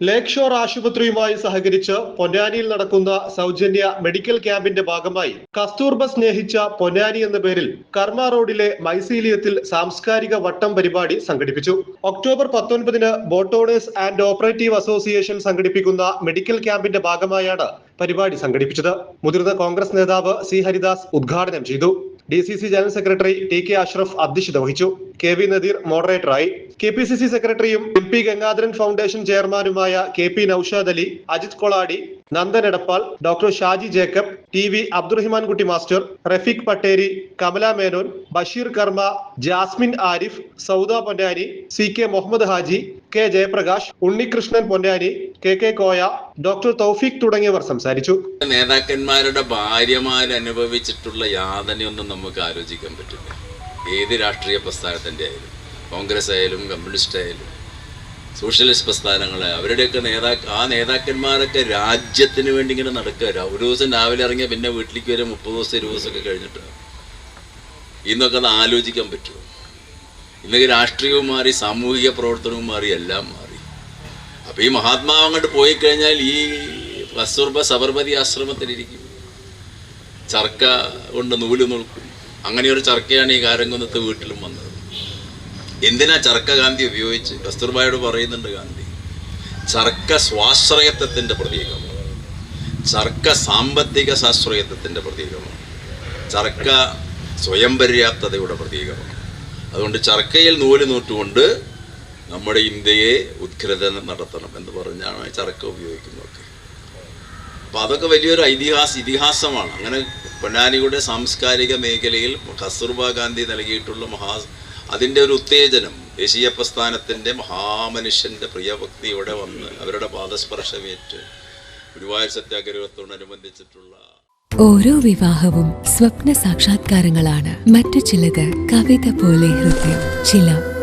ലേക്ക് shore ആശുപത്രിയുമായി സഹകരിച്ച് പൊന്നാനിയിൽ നടക്കുന്ന സൗജന്യ മെഡിക്കൽ ക്യാമ്പിന്റെ ഭാഗമായി കസ്തൂർബ സ്നേഹിച്ച പൊന്നാനി എന്ന പേരിൽ കർമ്മ റോഡിലെ മൈസീലിയത്തിൽ സാംസ്കാരിക വട്ടം പരിപാടി സംഘടിപ്പിച്ചു. ഒക്ടോബർ പത്തൊൻപതിന് boat owners and operative association സംഘടിപ്പിക്കുന്ന മെഡിക്കൽ ക്യാമ്പിന്റെ ഭാഗമായാണ് പരിപാടി സംഘടിപ്പിച്ചത്. മുതിർന്ന കോൺഗ്രസ് നേതാവ് സി ഹരിദാസ് ഉദ്ഘാടനം ചെയ്തു. D general secretary T K Ashraf അധ്യക്ഷത വഹിച്ചു. കെ വി നദീർ മോഡറേറ്ററായി കെ പി സി സി സെക്രട്ടറിയും എം പി ഗംഗാധരൻ ഫൗണ്ടേഷൻ ചെയർമാനുമായ K P Noushad Ali Ajith Kolady Nandan Edappal doctor Shaji Jacob T V Abdurahiman Kutty master Rafeeq Patteri Kamala Menon Basheer Karma Jasmin Arif Sauda Ponnani C K Muhammad Haji K Jayaprakash Unnikrishnan Ponnani K K Koya doctor Thoufeeq തുടങ്ങിയവർ സംസാരിച്ചു. നേതാക്കന്മാരുടെ ഭാര്യമാർ അനുഭവിച്ചിട്ടുള്ള യാതനയൊന്നും നമുക്ക് ആലോചിക്കാൻ പറ്റില്ല. ഏത് രാഷ്ട്രീയ പ്രസ്ഥാനത്തിന്റെ ആയാലും കോൺഗ്രസ് ആയാലും കമ്മ്യൂണിസ്റ്റ് ആയാലും സോഷ്യലിസ്റ്റ് പ്രസ്ഥാനങ്ങളെ അവരുടെയൊക്കെ നേതാ ആ നേതാക്കന്മാരൊക്കെ രാജ്യത്തിന് വേണ്ടി ഇങ്ങനെ നടക്കുക ഒരു ദിവസം രാവിലെ ഇറങ്ങിയ പിന്നെ വീട്ടിലേക്ക് വരെ മുപ്പത് ദിവസം ഇരുപത് ദിവസമൊക്കെ കഴിഞ്ഞിട്ട്. ഇന്നൊക്കെ അത് ആലോചിക്കാൻ പറ്റുമോ? ഇന്നൊക്കെ രാഷ്ട്രീയവും മാറി സാമൂഹിക പ്രവർത്തനവും മാറി എല്ലാം മാറി. അപ്പോൾ ഈ മഹാത്മാവ് അങ്ങോട്ട് പോയി കഴിഞ്ഞാൽ ഈ കസ്തൂർബ സബർമതി ആശ്രമത്തിലിരിക്കും ചർക്ക കൊണ്ട് നൂൽ നോക്കും അങ്ങനെയൊരു ചർക്കയാണ് ഈ കാരംകുന്നത്തെ വീട്ടിലും വന്നത്. എന്തിനാ ചർക്ക ഗാന്ധി ഉപയോഗിച്ച്? കസ്തൂർബായോട് പറയുന്നുണ്ട് ഗാന്ധി. ചർക്ക സ്വാശ്രയത്വത്തിന്റെ പ്രതീകമാണ്. ചർക്ക സാമ്പത്തിക സാശ്രയത്വത്തിന്റെ പ്രതീകമാണ്. ചർക്ക സ്വയം പര്യാപ്തതയുടെ പ്രതീകമാണ്. അതുകൊണ്ട് ചർക്കയിൽ നൂൽ നൂറ്റുകൊണ്ട് നമ്മുടെ ഇന്ത്യയെ ഉത്കൃതനം നടത്തണം എന്ന് പറഞ്ഞാണ് ചർക്ക ഉപയോഗിക്കുന്നത് അപ്പം അതൊക്കെ വലിയൊരു ഇതിഹാസ ഇതിഹാസമാണ്. അങ്ങനെ പൊന്നാനിയുടെ സാംസ്കാരിക മേഖലയിൽ കസ്തൂർബ ഗാന്ധി നൽകിയിട്ടുള്ള മഹാ അതിന്റെ ഒരു ഉത്തേജനം ദേശീയ പ്രസ്ഥാനത്തിന്റെ മഹാമനുഷ്യന്റെ പ്രിയഭക്തിയോടെ വന്ന് അവരുടെ പാദസ്പർശമേറ്റ് ഗുരുവായൂർ സത്യാഗ്രഹത്തോടനുബന്ധിച്ചിട്ടുള്ള ഓരോ വിവാഹവും സ്വപ്ന സാക്ഷാത്കാരങ്ങളാണ്. മറ്റു ചിലത് കവിത പോലെ ഹൃദയം. ചില